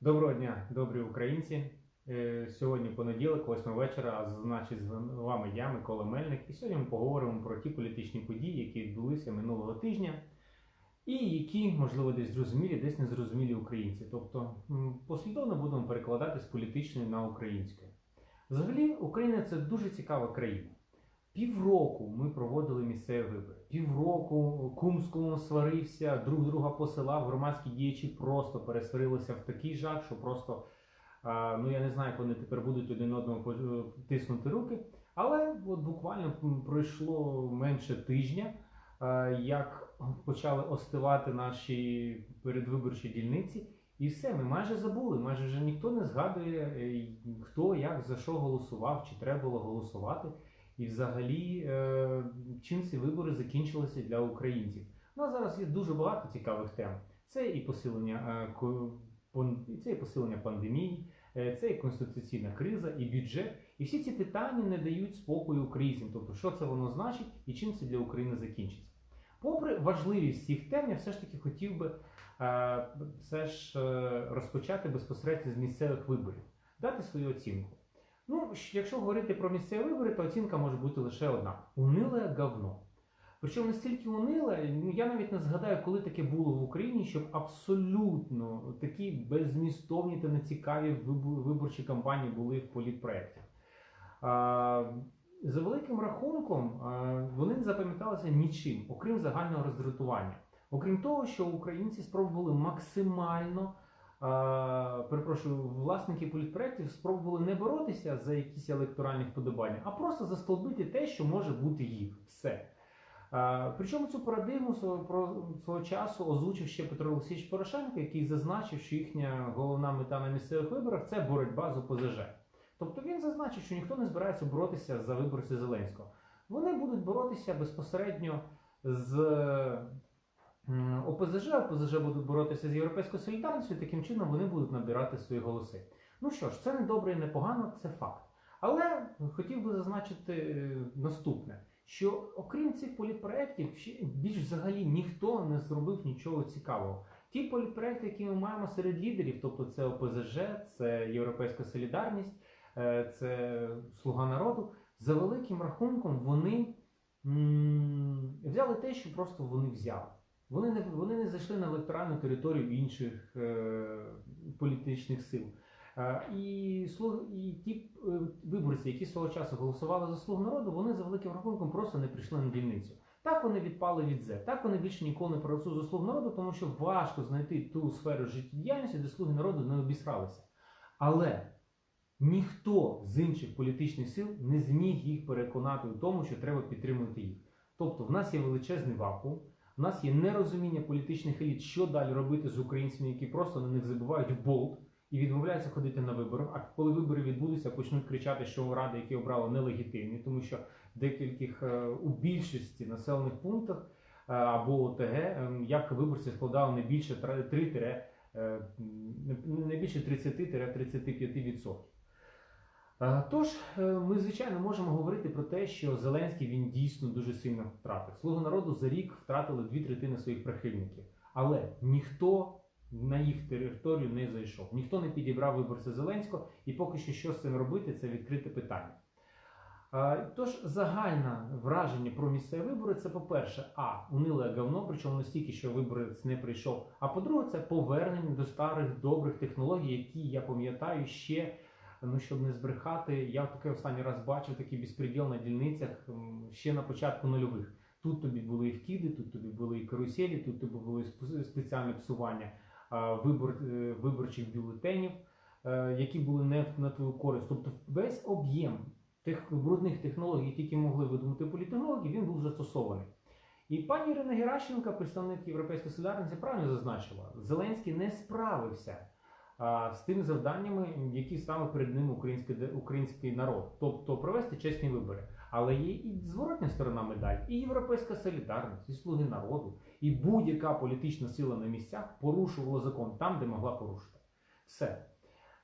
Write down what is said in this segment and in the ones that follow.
Доброго дня, добрі українці. Е, Сьогодні понеділок, 8 вечора, а значить з вами я, Микола Мельник. І сьогодні ми поговоримо про ті політичні події, які відбулися минулого тижня, і які, можливо, десь зрозумілі, десь не зрозумілі українці. Тобто послідовно будемо перекладати з політичної на українську. Взагалі, Україна це дуже цікава країна. Півроку ми проводили місцеві вибори. Півроку Кумському сварився, друг друга посилав, громадські діячі просто пересварилися в такий жах, що просто ну я не знаю, як вони тепер будуть один одному тиснути руки. Але от буквально пройшло менше тижня, як почали остивати наші передвиборчі дільниці. І все, ми майже забули. Майже вже ніхто не згадує, е, хто як за що голосував, чи треба було голосувати. І взагалі, е, чим ці вибори закінчилися для українців. Ну а зараз є дуже багато цікавих тем. Це і посилення е, це і посилення пандемії, е, це і конституційна криза, і бюджет. І всі ці питання не дають спокою українцям. Тобто, що це воно значить і чим це для України закінчиться. Попри важливість цих тем, я все ж таки хотів би все ж розпочати безпосередньо з місцевих виборів, дати свою оцінку. Ну, якщо говорити про місцеві вибори, то оцінка може бути лише одна: униле говно. Причому настільки униле, ну я навіть не згадаю, коли таке було в Україні, щоб абсолютно такі беззмістовні та нецікаві виборчі кампанії були в політпроєктах. А, За великим рахунком, вони не запам'яталися нічим, окрім загального роздратування. Окрім того, що українці спробували максимально перепрошую, власники політпроєктів спробували не боротися за якісь електоральні вподобання, а просто застолбити те, що може бути їх. Все. Причому цю парадигму свого, свого часу озвучив ще Петро Олексійович Порошенко, який зазначив, що їхня головна мета на місцевих виборах це боротьба з ОПЗЖ. Тобто він зазначив, що ніхто не збирається боротися за виборців Зеленського. Вони будуть боротися безпосередньо з ОПЗЖ, ОПЗЖ будуть боротися з Європейською солідарністю, і таким чином вони будуть набирати свої голоси. Ну що ж, це не добре і не погано, це факт. Але хотів би зазначити е, наступне: що окрім цих політпроєктів, більш взагалі ніхто не зробив нічого цікавого. Ті політпроєкти, які ми маємо серед лідерів, тобто це ОПЗЖ, це Європейська Солідарність, е, це Слуга народу, за великим рахунком вони взяли те, що просто вони взяли. Вони не, вони не зайшли на електоральну територію інших е, політичних сил. Е, і, слуг, і ті е, виборці, які свого часу голосували за слуг народу, вони за великим рахунком просто не прийшли на дільницю. Так вони відпали від зе. Так вони більше ніколи не проголосують за слуг народу, тому що важко знайти ту сферу життєдіяльності, де слуги народу не обісралися. Але ніхто з інших політичних сил не зміг їх переконати у тому, що треба підтримувати їх. Тобто, в нас є величезний вакуум, в нас є нерозуміння політичних еліт, що далі робити з українцями, які просто на них забувають в болт і відмовляються ходити на вибори. А коли вибори відбудуться, почнуть кричати, що ради, які обрали, нелегітимні, тому що декільких е, у більшості населених пунктах е, або ОТГ е, явка виборців складала не більше 3 е, не- не більше 30-35%. Тож, е, ми, звичайно, можемо говорити про те, що Зеленський він дійсно дуже сильно втратив. Слуги народу за рік втратили дві третини своїх прихильників. Але ніхто на їх територію не зайшов. Ніхто не підібрав виборця Зеленського, і поки що що з цим робити, це відкрите питання. Е, Тож загальне враження про місцеві вибори це, по-перше, а униле говно, причому настільки, що виборець не прийшов. А по-друге, це повернення до старих добрих технологій, які я пам'ятаю ще. Ну, щоб не збрехати, я таке останній раз бачив такий безпреділ на дільницях ще на початку нульових. Тут тобі були і вкиди, тут тобі були і каруселі, тут тобі були спе- спеціальне псування вибор, е, виборчих бюлетенів, е, які були не на твою користь. Тобто весь об'єм тих брудних технологій, які могли видумати політехнологи, він був застосований. І пані Ірина Геращенко, представник Європейської солідарності, правильно зазначила, Зеленський не справився з тими завданнями, які ставив перед ним український, український народ, тобто провести чесні вибори. Але є і зворотня сторона медаль, і європейська солідарність, і слуги народу, і будь-яка політична сила на місцях порушувала закон там, де могла порушити. Все.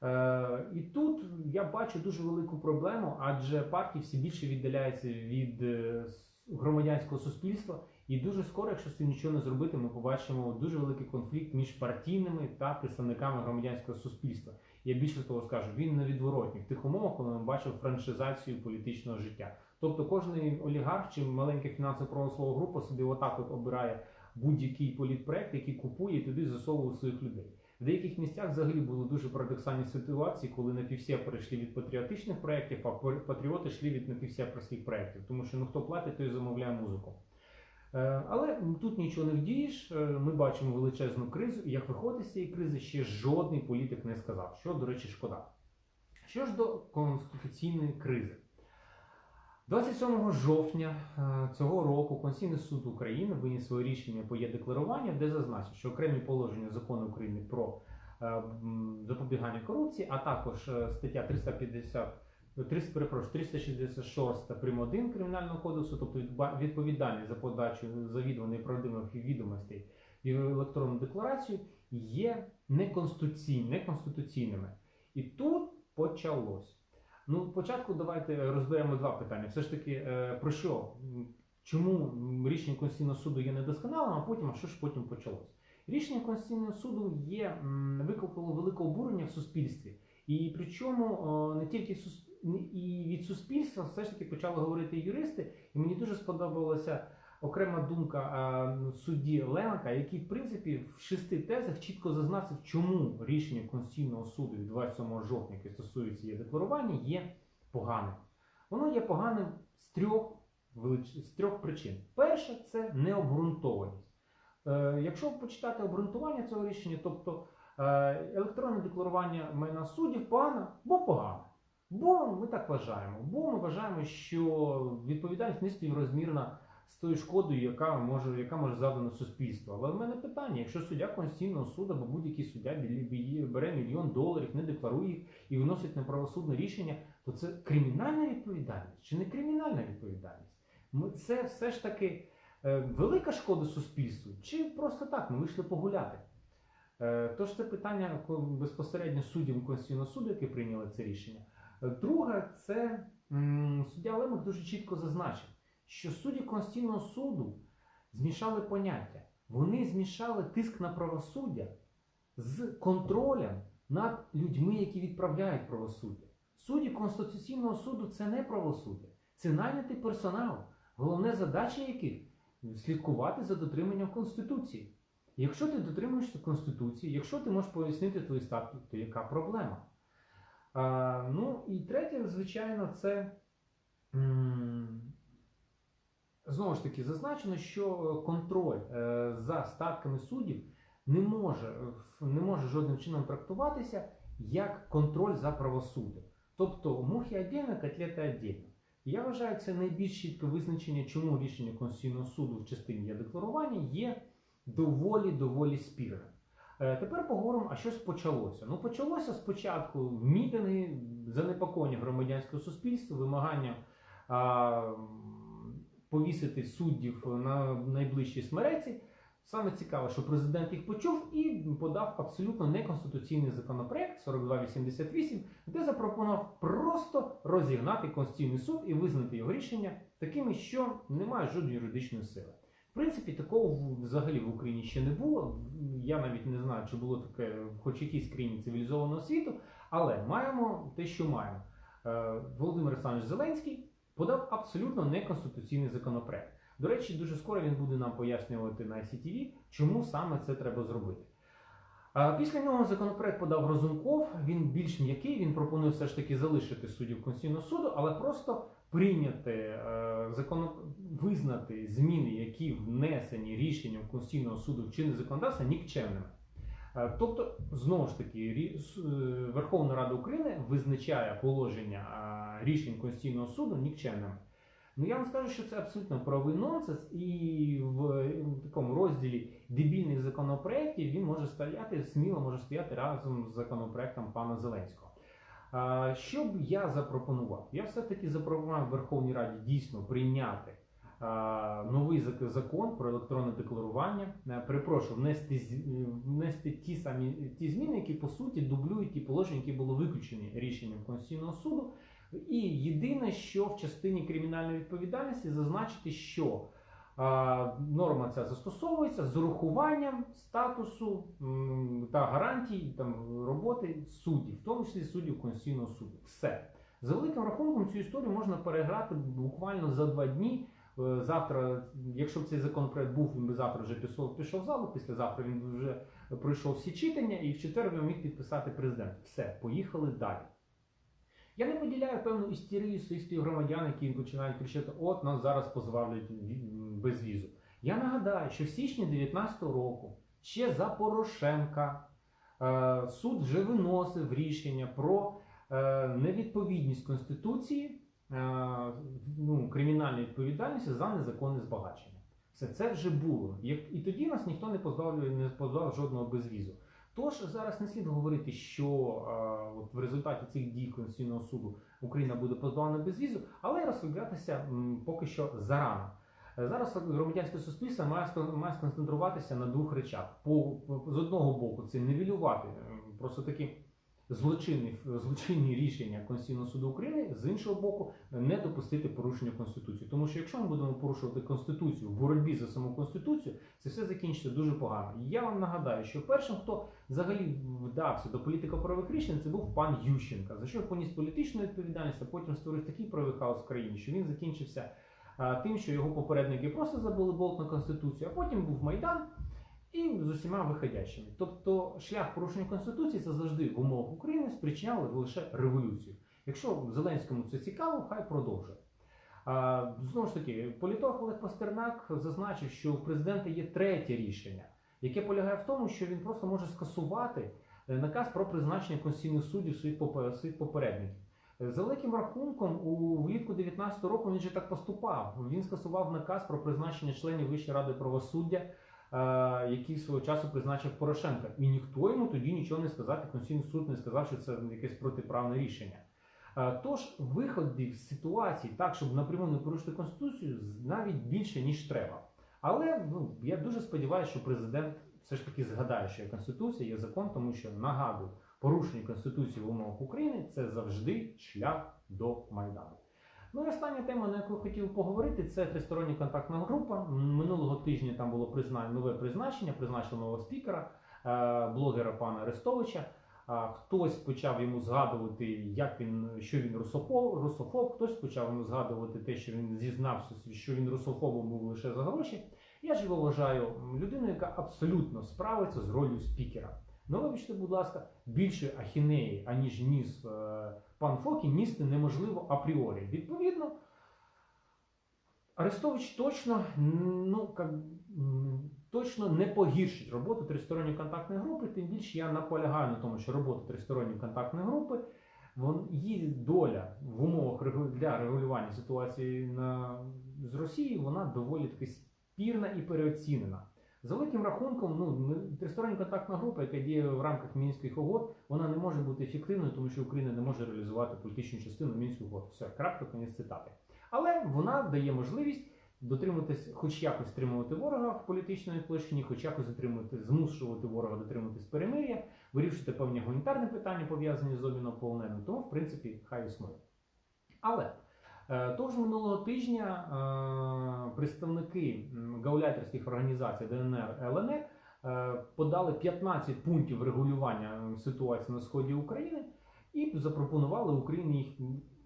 Е, і тут я бачу дуже велику проблему, адже партії все більше віддаляються від е, громадянського суспільства І дуже скоро, якщо цим нічого не зробити, ми побачимо дуже великий конфлікт між партійними та представниками громадянського суспільства. Я більше того скажу, він невідворотній в тих умовах, коли ми бачимо франшизацію політичного життя. Тобто кожен олігарх чи маленька фінансово промислова група собі отак от обирає будь-який політпроект, який купує і туди засовує своїх людей. В деяких місцях взагалі були дуже парадоксальні ситуації, коли напівсія перейшли від патріотичних проєктів, а патріоти йшли від напівсепарських проєктів, тому що ну хто платить, той замовляє музику. Е, Але тут нічого не вдієш. Е, Ми бачимо величезну кризу, і як виходить з цієї кризи, ще жодний політик не сказав, що, до речі, шкода. Що ж до конституційної кризи? 27 жовтня е, цього року Конституційний суд України виніс своє рішення по є-декларуванню, де зазначив, що окремі положення закону України про запобігання корупції, а також стаття 350 300, перепрошую, 366 прим. 1 Кримінального кодексу, тобто відповідальність за подачу завідуваної правдивих відомостей в електронну декларацію, є неконституційними. І тут почалось. Ну, спочатку давайте розберемо два питання. Все ж таки, е, про що? Чому рішення Конституційного суду є недосконалим, а потім, а що ж потім почалось? Рішення Конституційного суду є викликало велике обурення в суспільстві. І причому о, не тільки сус- не- і від суспільства все ж таки почали говорити юристи, і мені дуже сподобалася окрема думка а, судді Ленка, який, в принципі, в шести тезах чітко зазначив, чому рішення Конституційного суду від 27 жовтня, яке стосується її декларування, є поганим. Воно є поганим з трьох, з трьох причин. Перше це необґрунтованість. Е, якщо почитати обґрунтування цього рішення, тобто е, електронне декларування майна суддів погано, бо погано. Бо ми так вважаємо. Бо ми вважаємо, що відповідальність не співрозмірна з тою шкодою, яка може, яка може завдана суспільству. Але в мене питання: якщо суддя Конституційного суду або будь-який суддя бере мільйон доларів, не декларує їх і виносить неправосудне рішення, то це кримінальна відповідальність чи не кримінальна відповідальність? Це все ж таки е, велика шкода суспільству, чи просто так ми вийшли погуляти? Е, Тож це питання безпосередньо суддям Конституційного суду, які прийняли це рішення. Друге, це суддя Лемах дуже чітко зазначив, що судді Конституційного суду змішали поняття. Вони змішали тиск на правосуддя з контролем над людьми, які відправляють правосуддя. Судді Конституційного суду це не правосуддя, це найнятий персонал, головне задача яких слідкувати за дотриманням Конституції. Якщо ти дотримуєшся Конституції, якщо ти можеш пояснити твої статки, то яка проблема? Ну і третє, звичайно, це знову ж таки зазначено, що контроль е, за статками суддів не може, е, не може жодним чином трактуватися як контроль за правосуддям. Тобто мухи віддільно, котлети віддільно. Я вважаю, це найбільш чітке визначення, чому рішення Конституційного суду в частині є декларування є доволі доволі спірним. Е, Тепер поговоримо, а що ж почалося? Ну, почалося спочатку мітинги, занепокоєння громадянського суспільства, вимагання а, повісити суддів на найближчій смереці. Саме цікаве, що президент їх почув і подав абсолютно неконституційний законопроект 4288, де запропонував просто розігнати Конституційний суд і визнати його рішення такими, що не мають жодної юридичної сили. Принципі, такого взагалі в Україні ще не було. Я навіть не знаю, чи було таке хоч якійсь країні цивілізованого світу, але маємо те, що маємо. Е, Володимир Олександрович Зеленський подав абсолютно неконституційний законопроект. До речі, дуже скоро він буде нам пояснювати на ICTV, чому саме це треба зробити. Після нього законопроект подав Розумков. Він більш м'який. Він пропонує все ж таки залишити суддів Конституційного суду, але просто прийняти е, закон, визнати зміни, які внесені рішенням Конституційного суду в чинне законодавство, нікчемними. Е, Тобто, знову ж таки, е, Верховна Рада України визначає положення рішень Конституційного суду нікчемними. Ну я вам скажу, що це абсолютно правовий нонсенс, і в такому розділі дебільних законопроєктів він може стояти, сміло може стояти разом з законопроектом пана Зеленського. Що б я запропонував? Я все-таки запропонував Верховній Раді дійсно прийняти новий закон про електронне декларування. Е, Перепрошую, внести, внести ті самі ті зміни, які по суті дублюють ті положення, які були виключені рішенням Конституційного суду. І єдине, що в частині кримінальної відповідальності зазначити, що Норма ця застосовується з урахуванням статусу та гарантій там, роботи суддів, в тому числі суддів Конституційного суду. Все. За великим рахунком цю історію можна переграти буквально за два дні. Е, Завтра, якщо б цей законопроект був, він би завтра вже пішов, пішов в залу, післязавтра він вже пройшов всі читання, і в четвер його міг підписати президент. Все, поїхали далі. Я не поділяю певну істерію своїх співгромадян, які починають кричати: от нас зараз позбавлять ві- безвізу. Я нагадаю, що в січні 2019 року ще за Порошенка е, суд вже виносив рішення про е, невідповідність Конституції е, ну, кримінальної відповідальності за незаконне збагачення. Все це вже було. І тоді нас ніхто не позбавив, не позбавив жодного безвізу. Тож зараз не слід говорити, що е, от в результаті цих дій Конституційного суду Україна буде позбавлена безвізу, але розслаблятися поки що зарано. Е, Зараз громадянське суспільство має має сконцентруватися на двох речах. По, по- з одного боку, це нівелювати просто такі злочинні, злочинні рішення Конституційного суду України, з іншого боку, не допустити порушення Конституції. Тому що якщо ми будемо порушувати Конституцію в боротьбі за саму Конституцію, це все закінчиться дуже погано. Я вам нагадаю, що першим, хто взагалі вдався до політико-правових рішень, це був пан Ющенка, за що поніс політичну відповідальність, а потім створив такий правовий хаос в країні, що він закінчився тим, що його попередники просто забули болт на конституцію, а потім був майдан. І з усіма виходящими. Тобто шлях порушення Конституції це завжди в умовах України спричиняло лише революцію. Якщо Зеленському це цікаво, хай продовжує. Знову ж таки, політолог Олег Пастернак зазначив, що у президента є третє рішення, яке полягає в тому, що він просто може скасувати е, наказ про призначення конституційних суддів своїх попередників. Е, За великим рахунком, у влітку 19 року він же так поступав. Він скасував наказ про призначення членів Вищої ради правосуддя, який свого часу призначив Порошенка. І ніхто йому тоді нічого не сказав, і Конституційний суд не сказав, що це якесь протиправне рішення. Е, Тож виходів з ситуації так, щоб напряму не порушити конституцію, навіть більше ніж треба. Але ну я дуже сподіваюся, що президент все ж таки згадає, що є конституція, є закон, тому що нагадую, порушення конституції в умовах України це завжди шлях до майдану. Ну і остання тема, на яку я хотів поговорити, це тристороння контактна група. Минулого тижня там було призна... нове призначення, призначено нового спікера, е, блогера пана Арестовича. А, Хтось почав йому згадувати, як він, що він русофоб, русофоб, хтось почав йому згадувати те, що він зізнався, що він русофобом був лише за гроші. Я ж його вважаю людиною, яка абсолютно справиться з ролью спікера. Ну, вибачте, будь ласка, більше ахінеї, аніж ніс е, пан Фокі, ністи неможливо апріорі. Відповідно, Арестович точно, ну, как, точно не погіршить роботу тристоронньої контактної групи, тим більше я наполягаю на тому, що робота тристоронньої контактної групи, вон, її доля в умовах для регулювання ситуації на, з Росією, вона доволі таки спірна і переоцінена. За великим рахунком, ну, тристороння контактна група, яка діє в рамках мінських угод, вона не може бути ефективною, тому що Україна не може реалізувати політичну частину мінських угод. Все, крапка, кінець цитати. Але вона дає можливість дотримуватись, хоч якось стримувати ворога в політичній площині, хоч якось дотримувати, змушувати ворога дотримуватись перемир'я, вирішити певні гуманітарні питання, пов'язані з обміном полоненим. Тому, в принципі, хай існує. Але е, того ж минулого тижня е, представники гауляйтерських організацій ДНР ЛНР е, подали 15 пунктів регулювання ситуації на сході України і запропонували Україні їх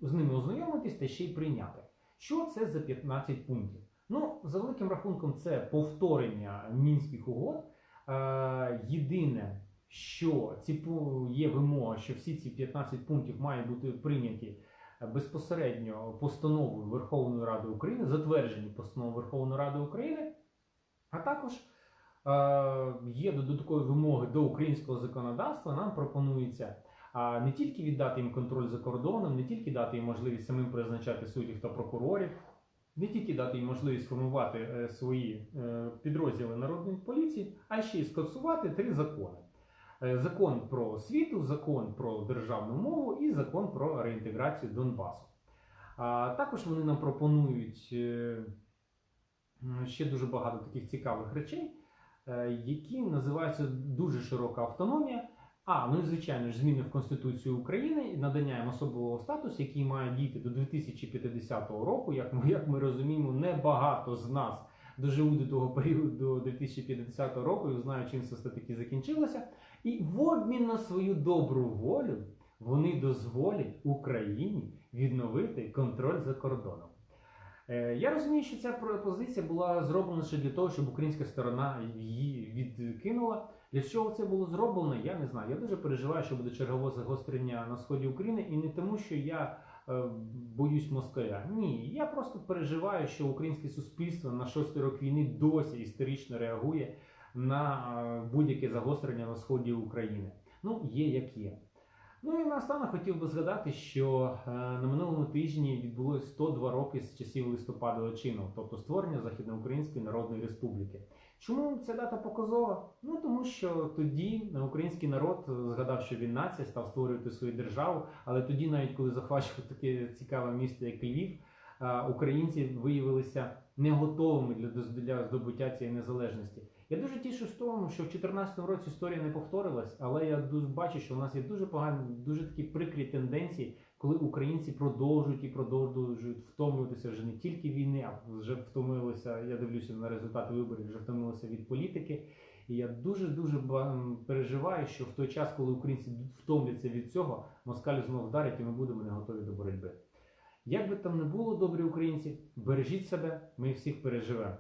з ними ознайомитись та ще й прийняти. Що це за 15 пунктів? Ну, за великим рахунком, це повторення мінських угод. Єдине, що ці є вимога, що всі ці 15 пунктів мають бути прийняті безпосередньо постановою Верховної Ради України, затверджені постановою Верховної Ради України, а також е, є додаткові вимоги до українського законодавства. Нам пропонується не тільки віддати їм контроль за кордоном, не тільки дати їм можливість самим призначати суддів та прокурорів, не тільки дати їм можливість формувати е, свої е, підрозділи народної поліції, а ще й скасувати три закони: закон про освіту, закон про державну мову і закон про реінтеграцію Донбасу. Також вони нам пропонують е, ще дуже багато таких цікавих речей, е, які називаються дуже широка автономія. А, ну і звичайно ж, зміни в Конституцію України, надання їм особливого статусу, який має діяти до 2050 року. Як ми, як ми розуміємо, небагато з нас доживу до того періоду до 2050 року і узнаю, чим це все таки закінчилося. І в обмін на свою добру волю вони дозволять Україні відновити контроль за кордоном. Е, Я розумію, що ця пропозиція була зроблена ще для того, щоб українська сторона її відкинула. Для чого це було зроблено, я не знаю. Я дуже переживаю, що буде чергове загострення на сході України, і не тому, що я боюсь москаля. Ні, я просто переживаю, що українське суспільство на шостий рок війни досі історично реагує на е, будь-яке загострення на сході України. Ну, є як є. Ну і наостанок хотів би згадати, що е, на минулому тижні відбулось 102 роки з часів листопада очину, тобто створення Західноукраїнської Народної Республіки. Чому ця дата показова? Ну тому що тоді український народ е, згадав, що він нація, став створювати свою державу. Але тоді, навіть коли захвачував таке цікаве місто, як Львів, е, українці виявилися не готовими для, для здобуття цієї незалежності. Я дуже тішусь тому, що в 2014 році історія не повторилась, але я дуже бачу, що у нас є дуже погані, дуже такі прикрі тенденції, коли українці продовжують і продовжують втомлюватися вже не тільки війни, а вже втомилися. Я дивлюся на результати виборів, вже втомилися від політики. І я дуже дуже переживаю, що в той час, коли українці втомляться від цього, москаль знову вдарить, і ми будемо не готові до боротьби. Як би там не було, добрі українці, бережіть себе, ми всіх переживемо.